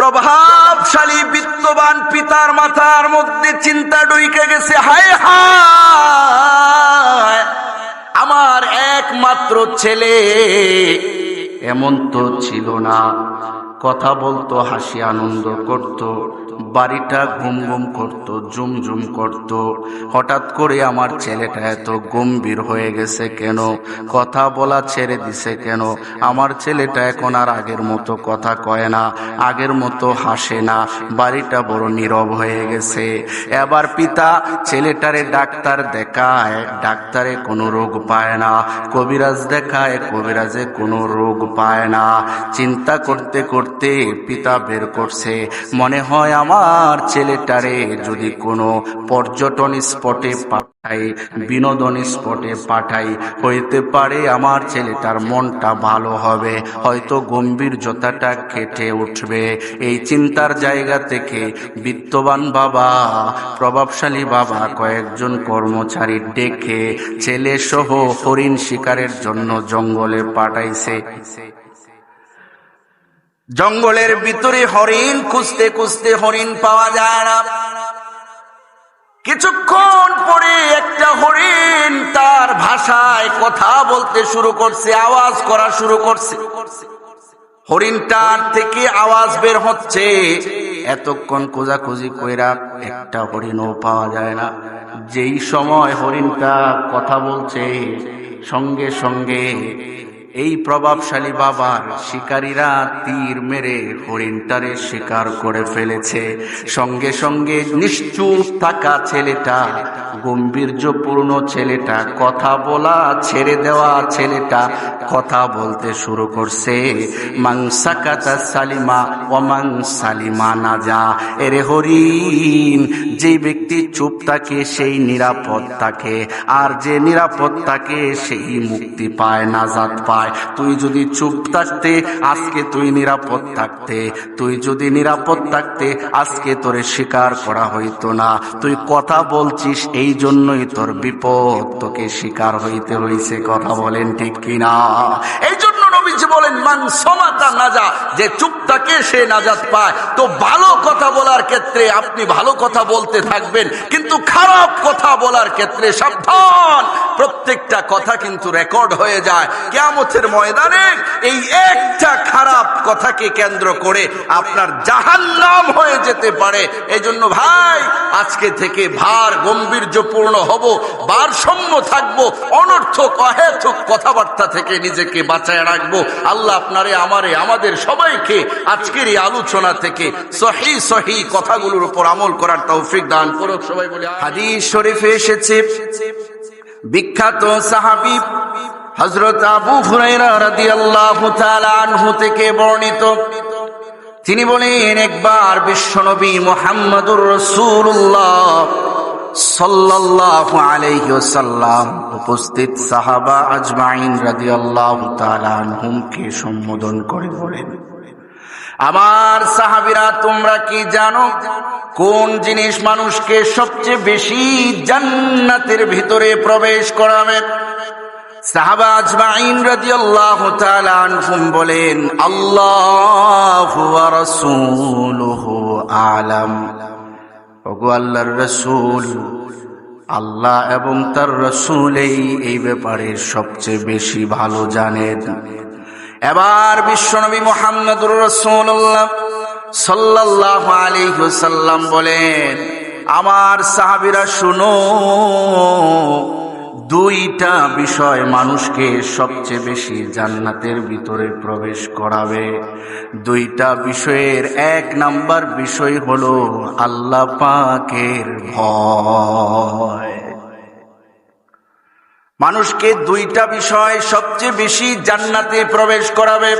প্রভাবশালী বিত্তবান পিতার মাথার মধ্যে চিন্তা ডুইকে গেছে, হায় হায়, আমার একমাত্র ছেলে এমন তো ছিল না। কথা বলতো, হাসি আনন্দ করত, বাড়িটা ঘুম ঘুম করত জুম জুম করত। হঠাৎ করে আমার ছেলেটা এত গম্ভীর হয়ে গেছে কেন? কথা বলা ছেড়ে দিছে কেন? আমার ছেলেটা এখন আর আগের মতো কথা কয় না, আগের মতো হাসে না, বাড়িটা বড় নীরব হয়ে গেছে। এবার পিতা ছেলেটারে ডাক্তার দেখায়, ডাক্তারে কোনো রোগ পায় না, কবিরাজ দেখায়, কবিরাজে কোনো রোগ পায় না। চিন্তা করতে করতে পিতা বের করছে। মনে হয় আমার ছেলেটারে যদি কোনো পর্যটন স্পটে পাঠাই বিনোদন স্পটে পাঠাই হইতে পারে আমার ছেলেটার মনটা ভালো হবে, হয়তো গম্ভীর্যতাটা কেটে উঠবে। এই চিন্তার জায়গা থেকে বিত্তবান বাবা, প্রভাবশালী বাবা, কয়েকজন কর্মচারী ডেকে ছেলে সহ হরিণ শিকারের জন্য জঙ্গলে পাঠাইছে। জঙ্গলের ভিতরে হরিণ খুঁজতে খুঁজতে হরিণ পাওয়া যায় না। কিছুক্ষণ পরে একটা হরিণ তার ভাষায় কথা বলতে শুরু করছে, আওয়াজ করা শুরু করছে। হরিণটার থেকে আওয়াজ বের হচ্ছে। এতক্ষণ খোঁজাখুঁজি কইরা একটা হরিণও পাওয়া যায় না। যেই সময় হরিণটা কথা বলছে, সঙ্গে সঙ্গে এই প্রভাবশালী বাবার শিকারীরা তীর মেরে হরিণটারে শিকার করে ফেলেছে। সঙ্গে সঙ্গে নিশ্চুপ থাকা ছেলেটা, গম্ভীর্যপূর্ণ ছেলেটা, কথা বলা ছেড়ে দেওয়া ছেলেটা কথা বলতে শুরু করছে। মাংসা মাংসাকাতা সালিমা অমাং সালিমা না যা এরে হরিণ যে ব্যক্তি চুপ থাকে সেই নিরাপদ থাকে, আর যে নিরাপদ থাকে সেই মুক্তি পায় নাজাত পায় তুই যদি চুপ থাকতে, আজকে তুই নিরাপদ থাকতে। তুই যদি নিরাপদ থাকতে, আজকে তোরে স্বীকার করা হইতো না। তুই কথা বলছিস এই জন্যই তোর বিপদ তোকে স্বীকার হইতে হইছে। কথা বলেন ঠিক কিনা? এই নবীজি বলেন, মান সমাতা নাজা যে চুপ থাকে, সে নাজাত পায়। তো ভালো কথা বলার ক্ষেত্রে আপনি ভালো কথা বলতে থাকবেন, কিন্তু খারাপ কথা বলার ক্ষেত্রে সাবধান। প্রত্যেকটা কথা কিন্তু রেকর্ড হয়ে যায়। কেয়ামতের ময়দানে এই একটা খারাপ কথাকে কেন্দ্র করে আপনার জাহান্নাম হয়ে যেতে পারে। এই জন্য ভাই, আজকে থেকে ভার গম্ভীর্যপূর্ণ হব, ভারসাম্য থাকব, অনর্থক, অহেতুক কথাবার্তা থেকে নিজেকে বাঁচায় রাখব। আল্লাহ আপনারে, আমারে, আমাদের সবাইকে আজকের এই আলোচনা থেকে সহি সহি কথাগুলোর উপর আমল করার তৌফিক দান করুক, সবাই বলে হাদিস শরীফে এসেছে বিখ্যাত সাহাবি হজরত আবু আনহু থেকে বর্ণিত। তিনি বলেন, একবার বিশ্বনবী মোহাম্মদুর রসুল্লাহ সাল্লাল্লাহু আলাইহি ওয়াসাল্লাম উপস্থিত সাহাবা আজমাইন রাদিয়াল্লাহু তাআলা আনহুমকে সম্বোধন করে বলেন, আমার সাহাবিরা, তোমরা কি জানো কোন জিনিস মানুষকে সবচেয়ে বেশি জান্নাতের ভিতরে প্রবেশ করাবে? সাহাবা আজমাইন রাদিয়াল্লাহু তাআলা আনহুম বলেন, আল্লাহু ওয়া রাসূলুহু আলাম। ওগো আল্লাহর রসুল, আল্লাহ এবং তার রসুলেই এই ব্যাপারে সবচেয়ে বেশি ভালো জানেন। এবার বিশ্বনবী মোহাম্মদুর রসুল্লাহ সাল্লাহ আলিহাল্লাম বলেন, আমার সাহাবিরা শুনো দুইটা বিষয় মানুষকে সবচেয়ে বেশি জান্নাতের ভিতরে প্রবেশ করাবে। দুইটা বিষয়ের এক নাম্বার বিষয় হলো আল্লাহ পাকের ভয়। মানুষকে দুইটা বিষয় সবচেয়ে বেশি জান্নাতে প্রবেশ করাবে।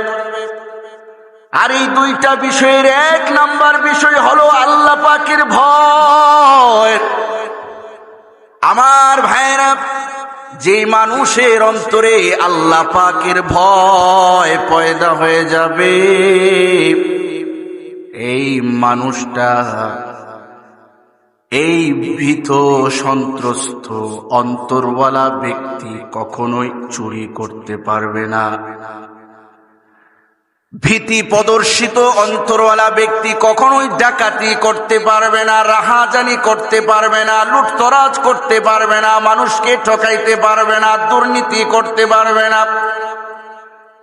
আর এই দুইটা বিষয়ের এক নাম্বার বিষয় হলো আল্লাহ পাকের ভয়। আমার ভাইরা যে মানুষের অন্তরে আল্লাহ পাকের ভয় পয়দা হয়ে যাবে, এই মানুষটা এই ভীত সন্ত্রস্ত অন্তরওয়ালা ব্যক্তি কখনোই চুরি করতে পারবে না। ভীতি প্রদর্শিত অন্তরওয়ালা ব্যক্তি কখনোই ডাকাতি করতে পারবে না, রাহাজানি করতে পারবে না, লুটতরাজ করতে পারবে না, মানুষকে ঠকাইতে পারবে না, দুর্নীতি করতে পারবে না।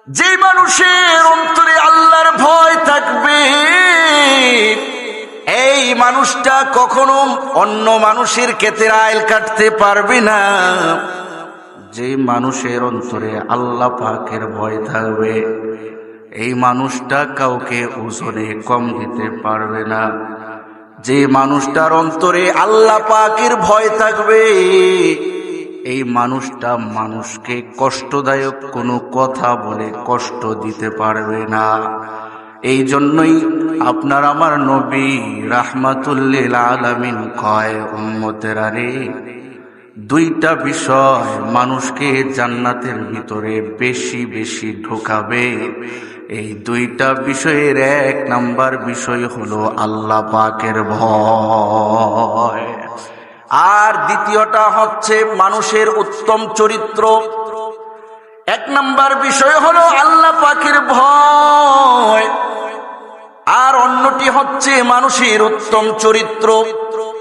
যে মানুষের অন্তরে আল্লাহর ভয় থাকবে, এই মানুষটা কখনো অন্য মানুষের ক্ষেতের আইল কাটতে পারবে না। যে মানুষের অন্তরে আল্লাহ পাকের ভয় থাকবে এই মানুষটা কাউকে ওজনে কম দিতে পারবে না। যে মানুষটার অন্তরে আল্লাহ পাকের ভয় থাকবে, এই মানুষটা মানুষকে কষ্টদায়ক কোনো কথা বলে কষ্ট দিতে পারবে না। এই জন্যই আপনার আমার নবী রাহমাতুল্লিল আলামিন কয়, উম্মতেরা দুইটা বিষয় মানুষকে জান্নাতের ভিতরে বেশি বেশি ঢোকাবে। এই দুইটা বিষয়ের এক নাম্বার বিষয় হলো আল্লাহ পাকের ভয়। আর দ্বিতীয়টা হচ্ছে মানুষের উত্তম চরিত্র। এক নাম্বার বিষয় হলো আল্লাহ পাকের ভয়। আর অন্যটি হচ্ছে মানুষের উত্তম চরিত্র।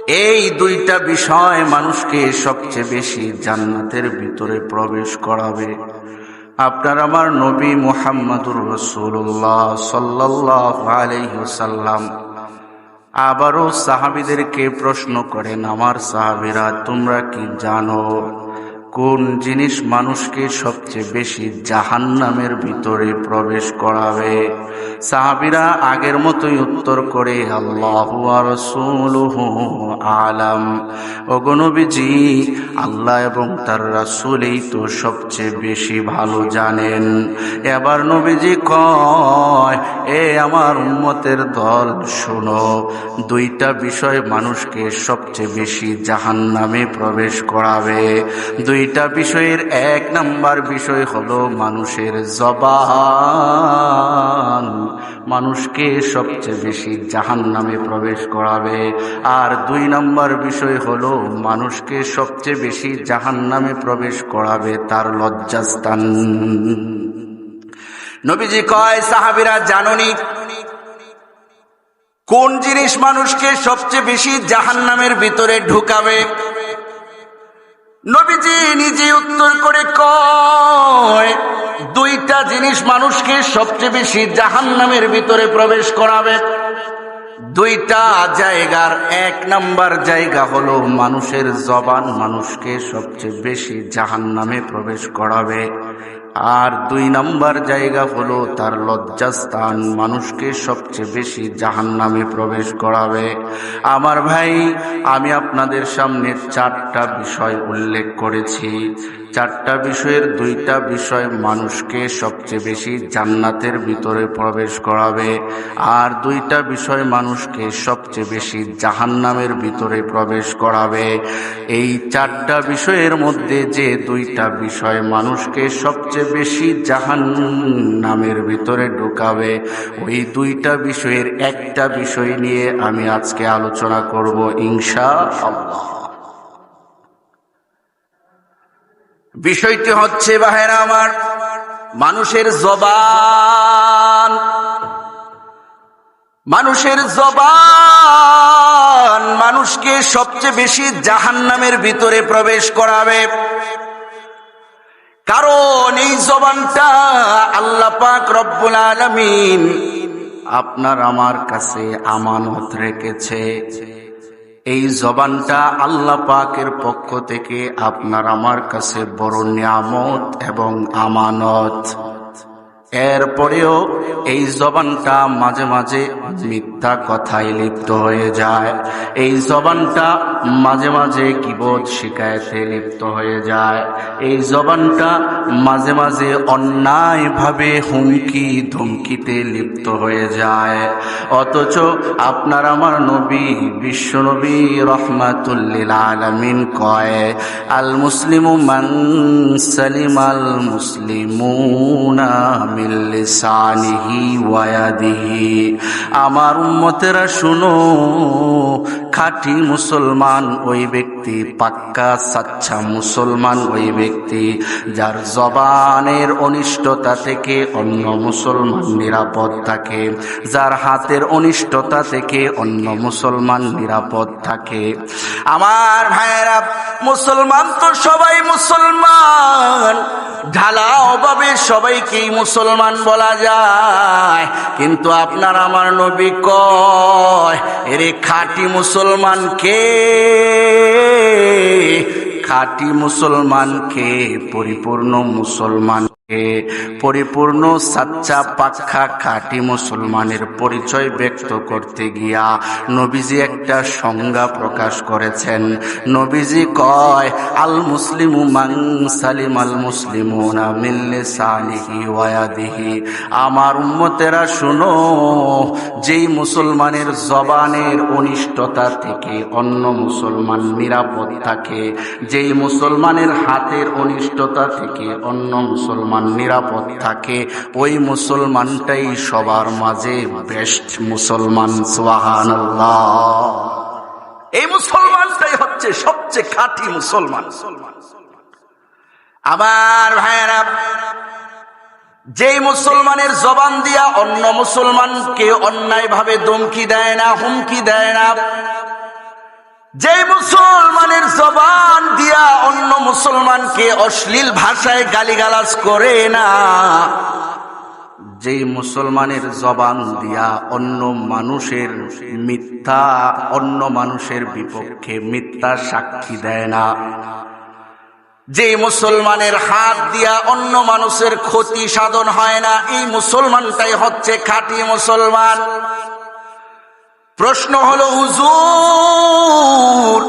এই দুইটা বিষয় মানুষকে সবচেয়ে বেশি জান্নাতের ভিতরে প্রবেশ করাবে। আপনার আমার নবী মুহাম্মদুর রসুল্লাহ সাল্লাহ আলহ্লাম আবারও সাহাবিদেরকে প্রশ্ন করেন, আমার সাহাবিরা, তোমরা কি জানো? কোন জিনিস মানুষকে সবচেয়ে বেশি জাহান্নামের ভিতরে প্রবেশ করাবে? সাহাবিরা আগের মতোই উত্তর করে, আল্লাহ আলাম। অগনবীজি আল্লাহ এবং তার রাসুলেই তো সবচেয়ে বেশি ভালো জানেন। এবার নবীজি কয়, এ আমার উন্মতের দল, শোনো, দুইটা বিষয় মানুষকে সবচেয়ে বেশি জাহান্নামে প্রবেশ করাবে। দুইটা বিষয়ের এক নাম্বার বিষয় হলো মানুষের জবান। মানুষকে সবচেয়ে বেশি জাহান নামে প্রবেশ করাবে। আর দুই নম্বর বিষয় হলো মানুষকে সবচেয়ে বেশি জাহান নামে প্রবেশ করাবে তার লজ্জাস্থান। নবীজি কয়, সাহাবিরা, জাননি? কোন জিনিস মানুষকে সবচেয়ে বেশি জাহান নামের ভিতরে ঢুকাবে? নবীজি নিজে উত্তর করে কয়, দুইটা জিনিস মানুষকে সবচেয়ে বেশি জাহান নামের ভিতরে প্রবেশ করাবে। দুইটা জায়গার এক নাম্বার জায়গা হলো মানুষের জবান মানুষকে সবচেয়ে বেশি জাহান নামে প্রবেশ করাবে। আর দুই নাম্বার জায়গা হলো তার লজ্জাস্থান। মানুষকে সবচেয়ে বেশি জাহান নামে প্রবেশ করাবে। আমার ভাই, আমি আপনাদের সামনে চারটা বিষয় উল্লেখ করেছি। চারটা বিষয়ের দুইটা বিষয় মানুষকে সবচেয়ে বেশি জান্নাতের ভিতরে প্রবেশ করাবে, আর দুইটা বিষয় মানুষকে সবচেয়ে বেশি জাহান্নামের ভিতরে প্রবেশ করাবে। এই চারটা বিষয়ের মধ্যে যে দুইটা বিষয় মানুষকে সবচেয়ে বেশি জাহান নামের ভিতরে ঢুকাবে, ওই দুইটা বিষয়ের একটা বিষয় নিয়ে আমি আজকে আলোচনা করব ইনশা আল্লাহ বিষয়টি হচ্ছে, বাহেরা আমার, মানুষের জবান। মানুষের জবান মানুষকে সবচেয়ে বেশি জাহান্নামের ভিতরে প্রবেশ করাবে। কারণ এই জবানটা আল্লাহ পাক রব্বুল আলমিন আপনার আমার কাছে আমানত রেখেছে। এই জবানটা আল্লাহ পাকের পক্ষ থেকে আপনার আমার কাছে বড় নিয়ামত এবং আমানত। এরপরেও এই জবানটা মাঝে মাঝে মিথ্যা কথায় লিপ্ত হয়ে যায়। এই জবানটা মাঝে মাঝে কিবোধ শিকায়তে লিপ্ত হয়ে যায়। এই জবানটা মাঝে মাঝে অন্যায়ভাবে হুমকি ধমকিতে লিপ্ত হয়ে যায়। অথচ আপনার আমার নবী, বিশ্ব নবী রহমাতুল্লিল আলমিন কয়, আল মুসলিমু মান সালিম আল মুসলিমুনা মিল্লিসানিহি আমার উম্মতেরা শুনো, খাঁটি মুসলমান ওই ব্যক্তি, পাক্কা সাচ্চা মুসলমান ওই ব্যক্তি, যার জবানের অনিষ্টতা থেকে অন্য মুসলমান নিরাপদ থাকে, যার হাতের অনিষ্টতা থেকে অন্য মুসলমান নিরাপদ থাকে। আমার ভাইয়েরা, মুসলমান তো সবাই মুসলমান, ঢালা অভাবে সবাইকেই মুসলমান বলা যায়, কিন্তু আপনার আমার নবী কয় এরে খাঁটি মুসলমান কে? খাঁটি মুসলমান কে? পরিপূর্ণ মুসলমান পরিপূর্ণ সাচ্চা পাক্ষা খাঁটি মুসলমানের পরিচয় ব্যক্ত করতে গিয়া নবীজি একটা সংজ্ঞা প্রকাশ করেছেন। নবীজি কয়, আল মুসলিমু সালিম আল ওয়াদিহি আমার উম্মতেরা শুনো, যেই মুসলমানের জবানের অনিষ্টতা থেকে অন্য মুসলমান নিরাপদ থাকে, যেই মুসলমানের হাতের অনিষ্টতা থেকে অন্য মুসলমান নিরাপদ থাকে। ওই মুসলমানটাই সবার মাঝে বেস্ট মুসলমান সোহান এই মুসলমানটাই হচ্ছে সবচেয়ে খাঁটি মুসলমান। আবার ভাইয়েরা, যেই মুসলমানের জবান দিয়া অন্য মুসলমানকে অন্যায় ভাবে দমকি দেয় না, হুমকি দেয় না যে মুসলমানের জবান দিয়া অন্য মুসলমানকে অশ্লীল ভাষায় গালিগালাজ করে না যেই মুসলমানের জবান দিয়া অন্য মানুষের মিথ্যা, অন্য মানুষের বিপক্ষে মিথ্যা সাক্ষী দেয় না। যে মুসলমানের হাত দিয়া অন্য মানুষের ক্ষতি সাধন হয় না, এই মুসলমানটাই হচ্ছে খাঁটি মুসলমান। প্রশ্ন হলো, হুজুর,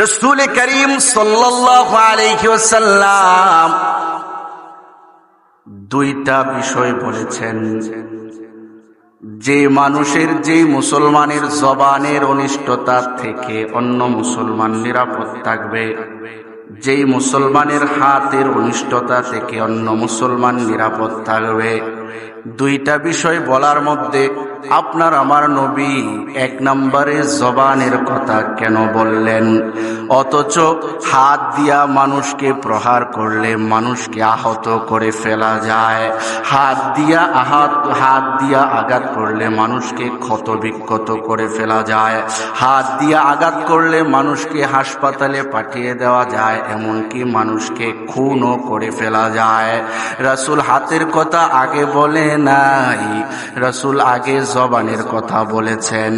রসুল করিম সাল্লাম দুইটা বিষয় বলেছেন। যে মানুষের, যে মুসলমানের জবানের অনিষ্টতা থেকে অন্য মুসলমান নিরাপদ থাকবে। যেই মুসলমানের হাতের অনিষ্টতা থেকে অন্য মুসলমান নিরাপদ থাকবে। দুইটা বিষয় বলার মধ্যে আপনার আমার নবী এক নম্বরে জবানের কথা কেন বললেন? অথচ হাত দিয়া মানুষকে প্রহার করলে মানুষকে আহত করে ফেলা যায়। হাত দিয়া আহাত, হাত দিয়া আঘাত করলে মানুষকে ক্ষত বিক্ষত করে ফেলা যায়। হাত দিয়া আঘাত করলে মানুষকে হাসপাতালে পাঠিয়ে দেওয়া যায়, এমনকি মানুষকে খুনও করে ফেলা যায়। রাসুল হাতের কথা আগে বলে নাই। রসুল আগে জবানের কথা বলেছেন।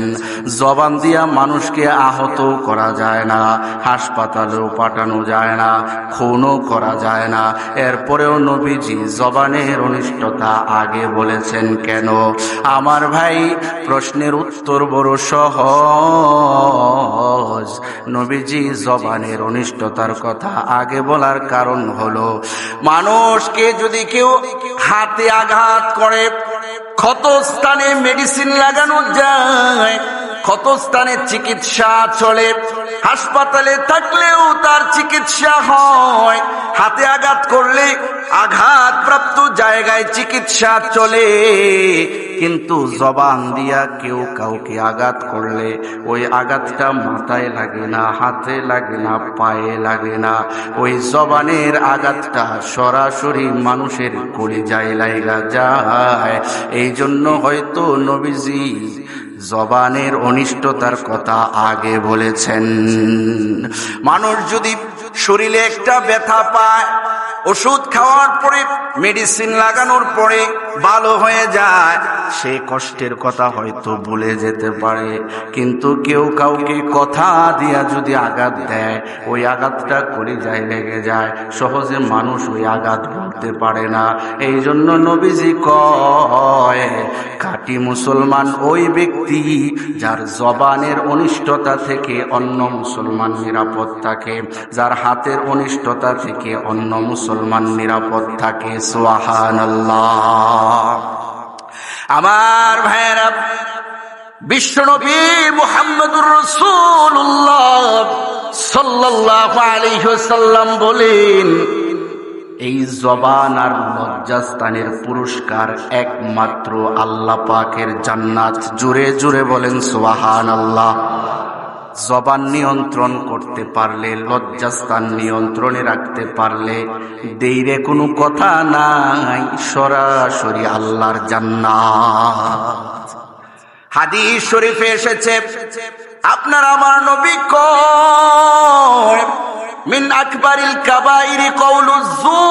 জবান দিয়া মানুষকে আহত করা যায় না, হাসপাতালেও পাঠানো যায় না, খুনও করা যায় না। এরপরেও নবীজি জবানের অনিষ্টতা আগে বলেছেন কেন? আমার ভাই, প্রশ্নের উত্তর বড় সহজ। নবীজি জবানের অনিষ্টতার কথা আগে বলার কারণ হলো, মানুষকে যদি কেউ হাতে আঘাত করে। ক্ষত স্থানে মেডিসিন লাগানো যায়। ক্ষতস্থানে চিকিৎসা চলে। হাসপাতালে থাকলেও তার চিকিৎসা হয়। হাতে আঘাত করলে আঘাত প্রাপ্ত জায়গায় চিকিৎসা চলে। কিন্তু জবান দিয়া কেউ কাউকে আঘাত করলে ওই আঘাতটা মাথায় লাগে না, হাতে লাগে না, পায়ে লাগে না। ওই জবানের আঘাতটা সরাসরি মানুষের কলিজায় লাইগা যায়। এই জন্য হয়তো নবীজি জবানের অনিষ্টতার কথা আগে বলেছেন। মানুষ যদি শরীরে একটা ব্যথা পায়, ওষুধ খাওয়ার পরে মেডিসিন লাগানোর পরে ভালো হয়ে যায়। সে কষ্টের কথা হয়তো ভুলে যেতে পারে। কিন্তু কেউ কাউকে কথা দিয়া যদি আঘাত দেয়, ওই আঘাতটা করে যায় লেগে যায়। সহজে মানুষ ওই আঘাত ভুলতে পারে না। এই জন্য নবীজি কয় খাঁটি মুসলমান ওই ব্যক্তি যার জবানের অনিষ্টতা থেকে অন্য মুসলমান নিরাপদ থাকে, যার হাতের অনিষ্টতা থেকে অন্য মুসলমান নিরাপদ থাকে। সোহান আমার ভাইয়েরা, বিশ্বনবী মুহাম্মদুর রসুল্লাহ সাল্লাহ আলাইসাল্লাম বলেন, এই জবান আর লজ্জাস্তানের পুরস্কার একমাত্র আল্লাহ পাকের জান্নাত। জুড়ে জুড়ে বলেন সোহান আল্লাহ জবান নিয়ন্ত্রণ করতে পারলে, লজ্জাস্থান নিয়ন্ত্রণে রাখতে পারলে, দেইরে কোনো কথা নাই, সরাসরি আল্লাহর জান্নাত। হাদিস শরীফে এসেছে, আপনার আমার নবী কয়, মিন আকবারিল কাবাইরি কওলু যুর,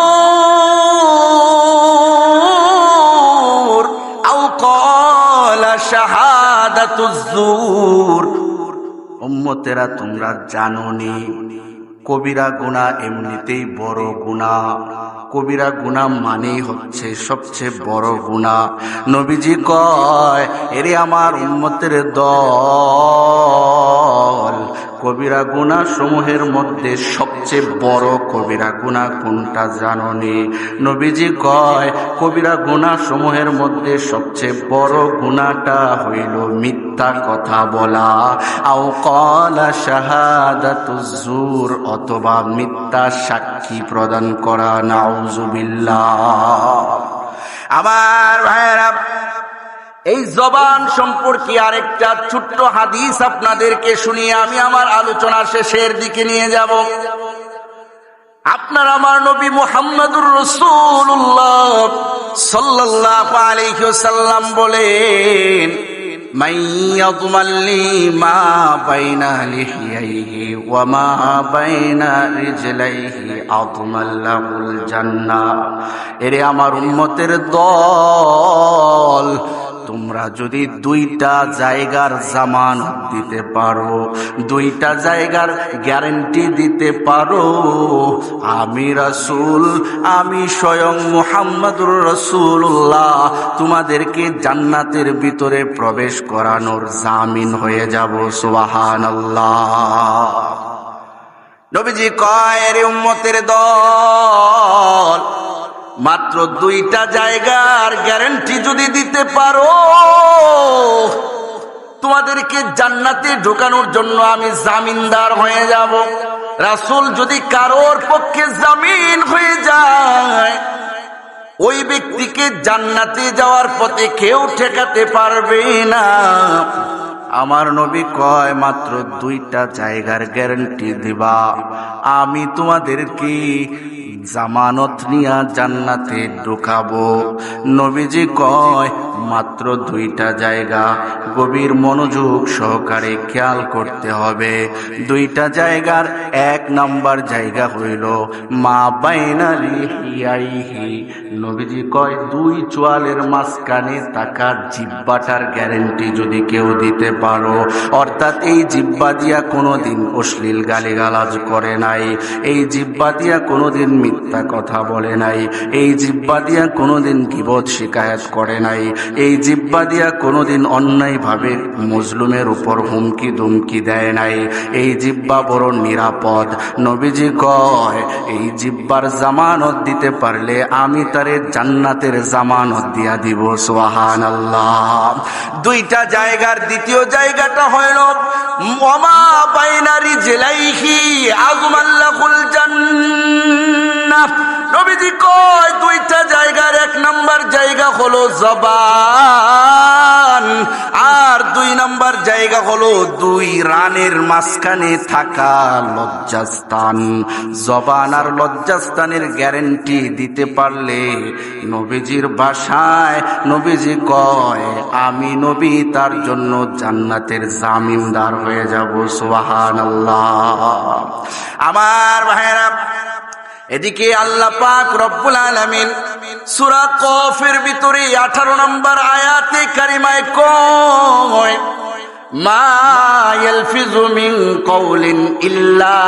আও ক্বালা শাহাদাতু যুর। উম্মতেরা তোমরা জানো নি কবিরা গুণা এমনিতেই বড় গুণা। কবিরা গুণা মানেই হচ্ছে সবচেয়ে বড় গুণা। নবীজি কয়, এরে আমার উম্মতের দল। কবিরা গুণা সমূহের মধ্যে সবচেয়ে বড় কবিরা গুণা কোনটা জাননি নবীজি কয়, কবিরা গুণা সমূহের মধ্যে সবচেয়ে বড় গুণাটা হইল মিথ্যা কথা বলা। আও কলা শাহাদাতুজুর অথবা মিথ্যা সাক্ষী প্রদান করা, নাউজুবিল্লাহ। আমার ভাইয়েরা এই জবান সম্পর্কে আরেকটা ছোট্ট হাদিস আপনাদেরকে শুনিয়ে আমি আমার আলোচনা শেষের দিকে নিয়ে যাব। আপনার আমার নবী মোহাম্মদুর রসুল্লাহ সাল্লাহ আলহ্লাম বলেন আমার উন্মতের দল তোমরা যদি দুইটা জায়গার জামানত দিতে পারো, দুইটা জায়গার গ্যারেন্টি দিতে পারো, আমি রাসূল, আমি স্বয়ং মুহাম্মদুর রসুল্লাহ তোমাদেরকে জান্নাতের ভিতরে প্রবেশ করানোর জামিন হয়ে যাব সুবাহান নবীজি কয় রে উম্মতের দল মাত্র দুইটা জায়গার গ্যারেন্টি যদি দিতে পারো, তোমাদেরকে জান্নাতে ঢোকানোর জন্য আমি জামিনদার হয়ে যাব। রাসুল যদি কারোর পক্ষে জামিন হয়ে যায়, ওই ব্যক্তিকে জান্নাতে যাওয়ার পথে কেউ ঠেকাতে পারবে না। আমার নবী কয়, মাত্র দুইটা জায়গার গ্যারান্টি দিবা। আমি তোমাদেরকে জামানত নিয়া জান্নাতে ঢুকাবো। নবীজি কয়, মাত্র দুইটা জায়গা। গভীর মনোযোগ সহকারে খেয়াল করতে হবে। দুইটা জায়গার এক নাম্বার জায়গা হইল মা বাইনারি হিয়াইহি নবীজি কয়, দুই চোয়ালের মাঝখানে তাকার জিব্বাটার গ্যারেন্টি যদি কেউ দিতে পারো। অর্থাৎ এই জিব্বা দিয়া কোনোদিন অশ্লীল গালিগালাজ করে নাই। এই জিব্বা দিয়া কোনো কোনোদিন মিথ্যা কথা বলে নাই। এই জিব্বা দিয়া কোনোদিন গিবত শিকায়ত করে নাই। এই জিব্বা দিয়া কোনোদিন অন্যায়ভাবে মজলুমের উপর হুমকি দুমকি দেয় নাই। এই জিব্বা বড় নিরাপদ। নবীজি কয়, এই জিব্বার জামানত দিতে পারলে আমি তারে জান্নাতের জামানত দিয়া দিব। সোহান আল্লাহ দুইটা জায়গার দ্বিতীয় জায়গাটা হইল মমা বাইনারি জেলাইহি আজমাল্লাহুল জান্নাহ নবীজি কয়, দুইটা জায়গার এক নাম্বার জায়গা হলো জবান, আর দুই নাম্বার জায়গা হলো দুই রানের মাঝখানে থাকা লজ্জাস্থান। জবান আর লজ্জাস্থানের গ্যারেন্টি দিতে পারলে নবীজির বাসায় নবীজি কয়, আমি নবী, তার জন্য জান্নাতের জামিনদার হয়ে যাব। সুবাহান আল্লাহ আমার ভাইরা এদিকে আল্লাহ পাক রব্বুল আলামিন সূরা কফের ভিতরে 18 নম্বর আয়াতে কারিমায় কয়, মা ইল্লা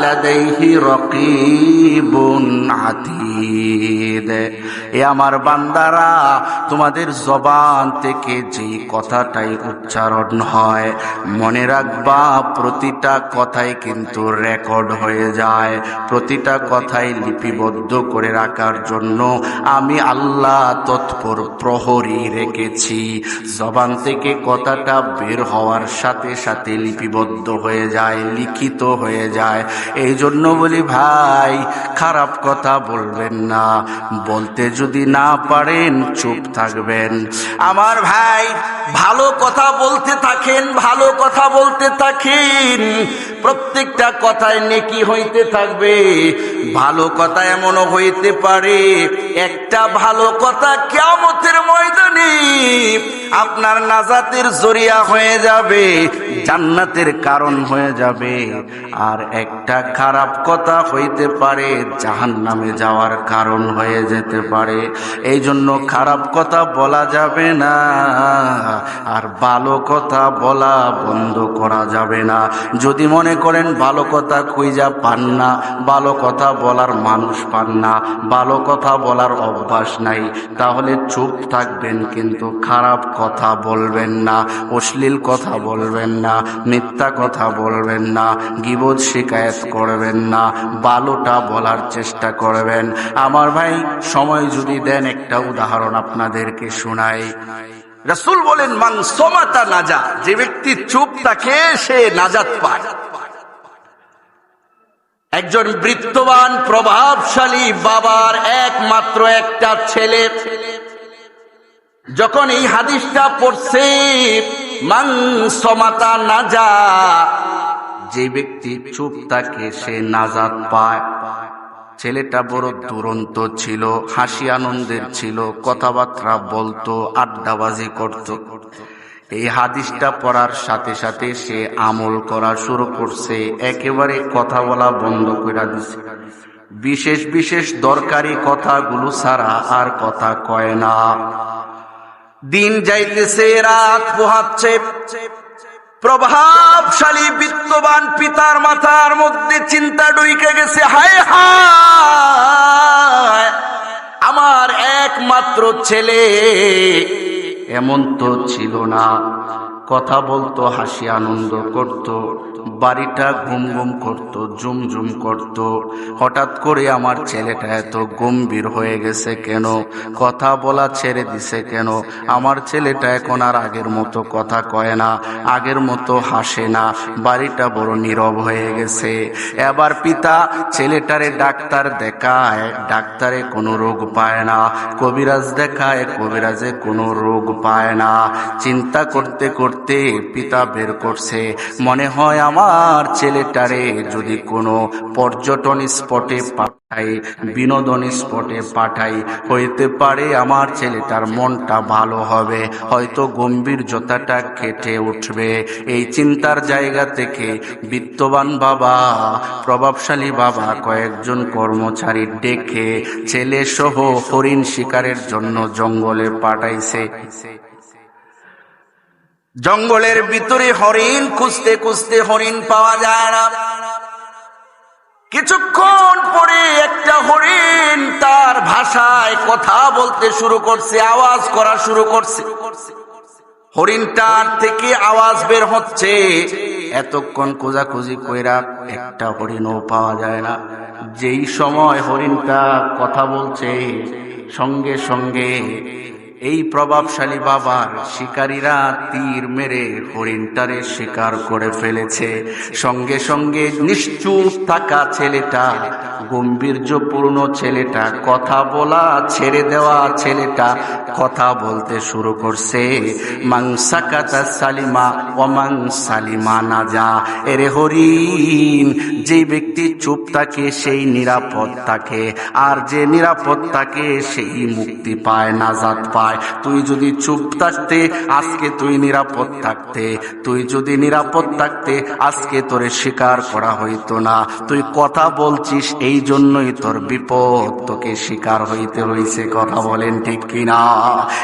লাদাইহি রাকিবুন আতীদ এ আমার বান্দারা, তোমাদের জবান থেকে যে কথাটাই উচ্চারণ হয়, মনে রাখবা, প্রতিটা কথাই কিন্তু রেকর্ড হয়ে যায়। প্রতিটা কথাই লিপিবদ্ধ করে রাখার জন্য আমি আল্লাহ তৎপর প্রহরী রেখেছি। জবান থেকে কথাটা বের হওয়ার সাথে সাথে লিপিবদ্ধ হয়ে যায়, লিখিত হয়ে যায়। এই জন্য বলি, ভাই, খারাপ কথা বলবে বলবেন না। বলতে যদি না পারেন, চুপ থাকবেন। আমার ভাই, ভালো কথা বলতে থাকেন, ভালো কথা বলতে থাকেন। প্রত্যেকটা কথায় নেকি হইতে থাকবে। ভালো কথা এমনও হইতে পারে, একটা ভালো কথা কেমতের ময়দানে আপনার নাজাতের জরিয়া হয়ে যাবে, জান্নাতের কারণ হয়ে যাবে। আর একটা খারাপ কথা হইতে পারে জাহান নামে যাওয়ার কারণ হয়ে যেতে পারে। এই জন্য খারাপ কথা বলা যাবে না, আর ভালো কথা বলা বন্ধ করা যাবে না। যদি মনে করেন ভালো কথা খুঁজা পান না, ভালো কথা বলার মানুষ পান না, ভালো কথা বলার অভ্যাস নাই, তাহলে চুপ থাকবেন, কিন্তু খারাপ কথা বলবেন না, অশ্লীল কথা বলবেন না, মিথ্যা কথা বলবেন না গিবোধ শিকায়ত করবেন না, ভালোটা বলার চেষ্টা করবেন। আমার ভাই, সময় যদি দেন একটা উদাহরণ আপনাদেরকে শোনাই। রসুল বলেন মাংসমাতা নাজা যে ব্যক্তি চুপ থাকে, সে নাজাত পায়। একজন বৃত্তবান, প্রভাবশালী বাবার একমাত্র একটা ছেলে। যখন এই হাদিসটা পড়ছে মাংসমাতা নাজা যে ব্যক্তি চুপ থাকে, সে নাজাত পায়। ছেলেটা বড় দুরন্ত ছিল, হাসি আনন্দের ছিল, কথাবার্তা বলতো, আড্ডাবাজি করত। এই হাদিসটা পড়ার সাথে সাথে সে আমল করা শুরু করছে, একেবারে কথা বলা বন্ধ করে দিছে। বিশেষ বিশেষ দরকারি কথাগুলো ছাড়া আর কথা কয় না। দিন যাইতেছে, রাত পোহাচ্ছে। প্রভাবশালী বিত্তবান পিতার মাথার মধ্যে চিন্তা ডুইকে গেছে, হায় হায়, আমার একমাত্র ছেলে। এমন তো ছিল না। কথা বলতো, হাসি আনন্দ করত। বাড়িটা ঘুম ঘুম করত জুম জুম করত। হঠাৎ করে আমার ছেলেটা এত গম্ভীর হয়ে গেছে কেন? কথা বলা ছেড়ে দিছে কেন? আমার ছেলেটা এখন আর আগের মতো কথা কয় না, আগের মতো হাসে না। বাড়িটা বড় নীরব হয়ে গেছে। এবার পিতা ছেলেটারে ডাক্তার দেখায়, ডাক্তারে কোনো রোগ পায় না। কবিরাজ দেখায়, কবিরাজে কোনো রোগ পায় না। চিন্তা করতে করতে পিতা বের করছে। মনে হয় আমার ছেলেটারে যদি কোনো পর্যটন স্পটে পাঠাই বিনোদন স্পটে পাঠাই হইতে পারে আমার ছেলেটার মনটা ভালো হবে, হয়তো গম্ভীর গম্ভীর্যতাটা কেটে উঠবে। এই চিন্তার জায়গা থেকে বিত্তবান বাবা, প্রভাবশালী বাবা, কয়েকজন কর্মচারী ডেকে ছেলে সহ হরিণ শিকারের জন্য জঙ্গলে পাঠাইছে। জঙ্গলের ভিতরে হরিণ খুঁজতে খুঁজতে হরিণ পাওয়া যায় না। কিছুক্ষণ পরে একটা হরিণ তার ভাষায় কথা বলতে শুরু করছে, আওয়াজ করা শুরু করছে। হরিণটার থেকে আওয়াজ বের হচ্ছে। এতক্ষণ খোঁজাখুঁজি কইরা একটা হরিণও পাওয়া যায় না। যেই সময় হরিণটা কথা বলছে, সঙ্গে সঙ্গে এই প্রভাবশালী বাবার শিকারীরা তীর মেরে হরিণটারে শিকার করে ফেলেছে। সঙ্গে সঙ্গে নিশ্চুপ থাকা ছেলেটা, গম্ভীর্যপূর্ণ ছেলেটা, কথা বলা ছেড়ে দেওয়া ছেলেটা কথা বলতে শুরু করছে। মাংসাকাতা সালিমা অমাং সালিমা না যা এরে হরিণ, যে ব্যক্তি চুপ থাকে সেই নিরাপদ থাকে, আর যে নিরাপদ থাকে সেই মুক্তি পায় নাজাত পায় তুই যদি চুপ থাকতে, আজকে তুই নিরাপদ থাকতে। তুই যদি নিরাপদ থাকতে, আজকে তোরে স্বীকার করা হইতো না। তুই কথা বলছিস এই জন্যই তোর বিপদ তোকে স্বীকার হইতে হইছে কথা বলেন ঠিক কিনা?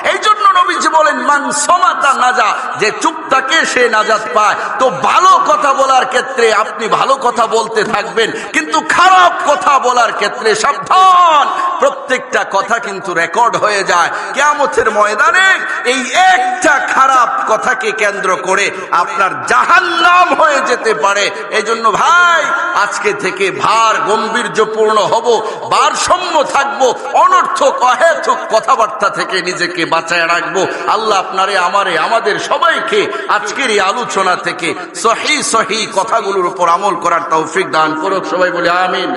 এই জন্য নবীজি বলেন, মান সমাতা নাজা যে চুপ থাকে সে নাজাত পায়। তো ভালো কথা বলার ক্ষেত্রে আপনি ভালো কথা বলতে থাকবেন, কিন্তু খারাপ কথা বলার ক্ষেত্রে সাবধান। প্রত্যেকটা কথা কিন্তু রেকর্ড হয়ে যায়। কেয়ামতের ময়দানে এই একটা খারাপ কথাকে কেন্দ্র করে আপনার জাহান্নাম হয়ে যেতে পারে। এই জন্য ভাই, আজকে থেকে ভার গম্ভীর্যপূর্ণ হব, ভারসাম্য থাকব, অনর্থক, অহেতুক কথাবার্তা থেকে নিজেকে বাঁচায় রাখব। আল্লাহ আপনারে, আমারে, আমাদের সবাইকে আজকের এই আলোচনা থেকে সহি সহি কথাগুলোর উপর আমল করার তৌফিক দান করুক। সবাই বলে, আমিন।